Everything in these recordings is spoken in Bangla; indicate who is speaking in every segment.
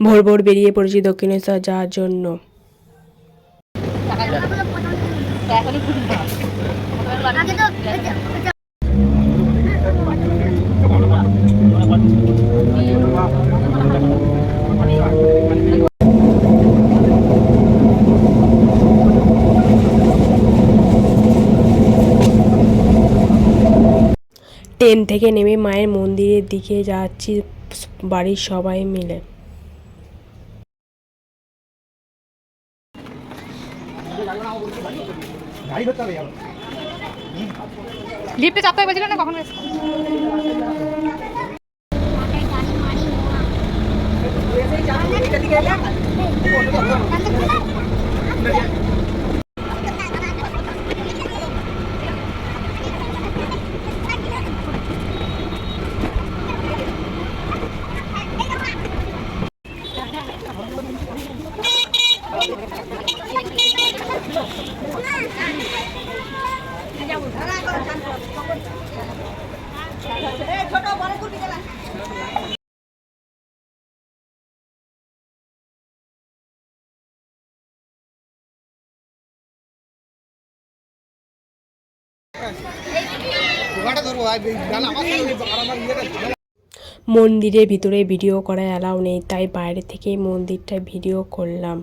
Speaker 1: ভোর ভোর বেরিয়ে পড়েছি দক্ষিণেশ্বর যাওয়ার জন্য। ট্রেন থেকে নেমে মায়ের মন্দিরের দিকে যাচ্ছি বাড়ির সবাই মিলে।
Speaker 2: লিফটে চাপতে হয়েছিল না কখন গেছে?
Speaker 1: মন্দিরের ভিতরে ভিডিও করা অ্যালাউ নেই তাই বাইরে থেকেই মন্দিরটা ভিডিও করলাম।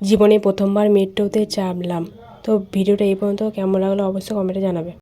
Speaker 1: জীবনে প্রথমবার মেট্রোতে চাপলাম। তো ভিডিওটা এই পর্যন্ত। কেমন লাগল অবশ্যই কমেন্টে জানাবে।